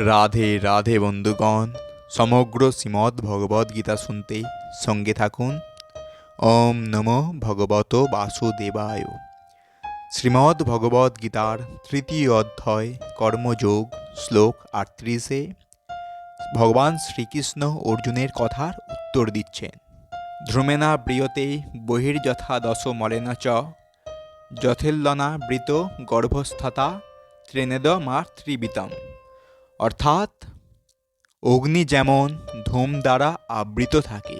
রাধে রাধে বন্ধুগণ, সমগ্র শ্রীমদ্ ভগবদ গীতা শুনতে সঙ্গে থাকুন। ওম নমো ভগবত বাসুদেবায়। শ্রীমদ্ ভগবদ গীতার তৃতীয় অধ্যায়, কর্মযোগ, শ্লোক আটত্রিশে, ভগবান শ্রীকৃষ্ণ অর্জুনের কথার উত্তর দিচ্ছেন। ধ্রুমেনা ব্রিয়তে বহির্যথা দশ মলেনা চ, যথেল্লনা বৃত গর্ভস্থতা ত্রেনেদ মার ত্রিবিতম অর্থাৎ অগ্নি যেমন ধূম দ্বারা আবৃত থাকে,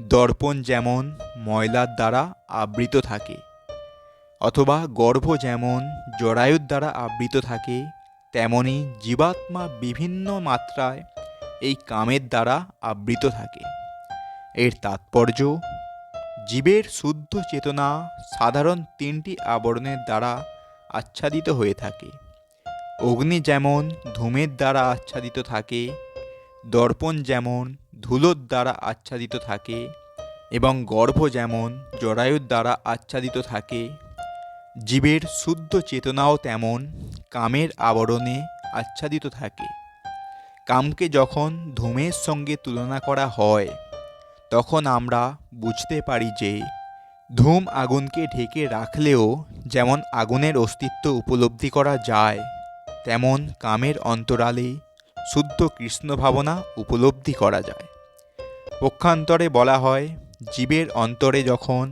দর্পণ যেমন ময়লার দ্বারা আবৃত থাকে, অথবা গর্ভ যেমন জরায়ুর দ্বারা আবৃত থাকে, তেমনি জীবাত্মা বিভিন্ন মাত্রায় এই কামের দ্বারা আবৃত থাকে। এর তাৎপর্য, জীবের শুদ্ধ চেতনা সাধারণ তিনটি আবরণের দ্বারা আচ্ছাদিত হয়ে থাকে। অগ্নি যেমন ধূমের দ্বারা আচ্ছাদিত থাকে, দর্পণ যেমন ধুলোর দ্বারা আচ্ছাদিত থাকে, এবং গর্ভ যেমন জরায়ুর দ্বারা আচ্ছাদিত থাকে, জীবের শুদ্ধ চেতনাও তেমন কামের আবরণে আচ্ছাদিত থাকে। কামকে যখন ধূমের সঙ্গে তুলনা করা হয়, তখন আমরা বুঝতে পারি যে ধূম আগুনকে ঢেকে রাখলেও যেমন আগুনের অস্তিত্ব উপলব্ধি করা যায় তেমন কামের অন্তরালে শুদ্ধ কৃষ্ণ ভাবনা উপলব্ধি করা যায়। পক্ষান্তরে বলা হয়, জীবের অন্তরে যখন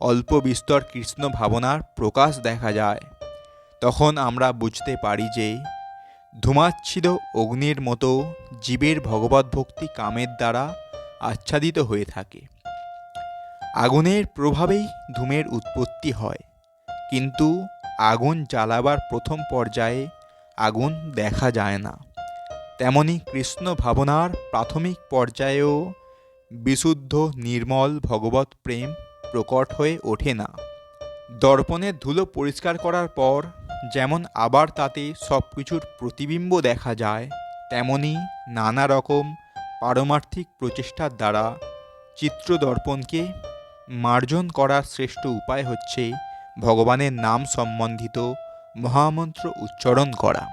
অল্প বিস্তর কৃষ্ণ ভাবনার প্রকাশ দেখা যায়, তখন আমরা বুঝতে পারি যে ধূমাচ্ছিদ অগ্নির মতো জীবের ভগবত ভক্তি কামের দ্বারা আচ্ছাদিত হয়ে থাকে। আগুনের প্রভাবেই ধূমের উৎপত্তি হয়, কিন্তু আগুন জ্বালাবার প্রথম পর্যায়ে আগুন দেখা যায় না। তেমনি কৃষ্ণ ভাবনার প্রাথমিক পর্যায়েও বিশুদ্ধ, নির্মল ভগবত প্রেম প্রকট হয়ে ওঠে না। দর্পণের ধুলো পরিষ্কার করার পর যেমন আবার তাতে সব কিছুর প্রতিবিম্ব দেখা যায়, তেমনি নানা রকম পারমার্থিক প্রচেষ্টার দ্বারা চিত্র দর্পণকে মার্জন করার শ্রেষ্ঠ উপায় হচ্ছে ভগবানের নাম সম্বন্ধিত মহামন্ত্র উচ্চারণ করা।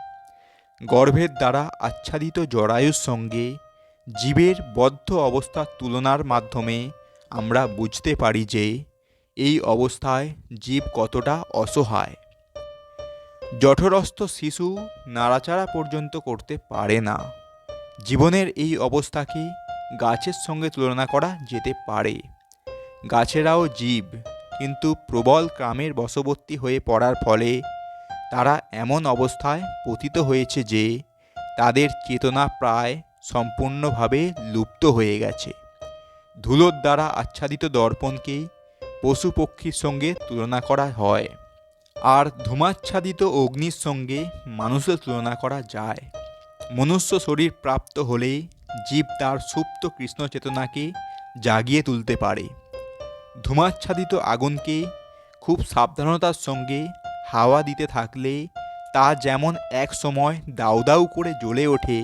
গর্ভের দ্বারা আচ্ছাদিত জরায়ুর সঙ্গে জীবের বদ্ধ অবস্থার তুলনার মাধ্যমে আমরা বুঝতে পারি যে এই অবস্থায় জীব কতটা অসহায়। জঠরস্থ শিশু নাড়াচাড়া পর্যন্ত করতে পারে না। জীবনের এই অবস্থাকে গাছের সঙ্গে তুলনা করা যেতে পারে। গাছেরাও জীব, কিন্তু প্রবল কামের বশবর্তী হয়ে পড়ার ফলে তারা এমন অবস্থায় পতিত হয়েছে যে তাদের চেতনা প্রায় সম্পূর্ণভাবে লুপ্ত হয়ে গেছে। ধুলোর দ্বারা আচ্ছাদিত দর্পণকে পশু পক্ষীর সঙ্গে তুলনা করা হয় আর ধূমাচ্ছাদিত অগ্নির সঙ্গে মানুষের তুলনা করা যায়। মনুষ্য শরীর প্রাপ্ত হলে জীব তার সুপ্ত কৃষ্ণ চেতনাকে জাগিয়ে তুলতে পারে। ধূমাচ্ছাদিত আগুনকে খুব সাবধানতার সঙ্গে হাওয়া দিতে থাকলে তা যেমন এক সময় দাউ দাউ করে জ্বলে ওঠে,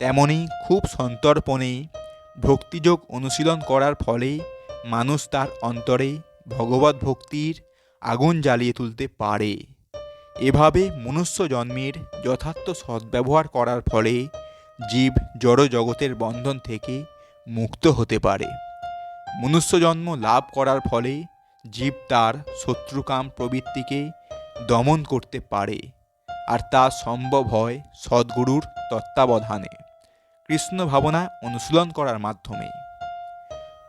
তেমনি খুব সন্তর্পণে ভক্তিযোগ অনুশীলন করার ফলে মানুষ তার অন্তরে ভগবত ভক্তির আগুন জ্বালিয়ে তুলতে পারে। এভাবে মনুষ্য জন্মের যথার্থ সদ্ব্যবহার করার ফলে জীব জড় জগতের বন্ধন থেকে মুক্ত হতে পারে। মনুষ্য জন্ম লাভ করার ফলে জীব তার শত্রুকাম প্রবৃত্তিকে দমন করতে পারে, আর তা সম্ভব হয় সদ্গুরুর তত্ত্বাবধানে। কৃষ্ণ ভাবনা অনুশীলন করার মাধ্যমে।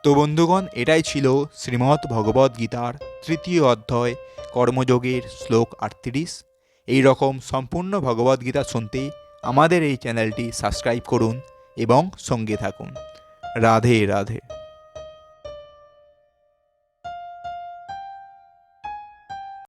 তো বন্ধুগণ, এটাই ছিল শ্রীমদ্ ভগবদ গীতার তৃতীয় অধ্যায়, কর্মযোগের শ্লোক আটত্রিশ। এই রকম সম্পূর্ণ ভগবদ গীতা শুনতে আমাদের এই চ্যানেলটি সাবস্ক্রাইব করুন এবং সঙ্গে থাকুন। রাধে রাধে।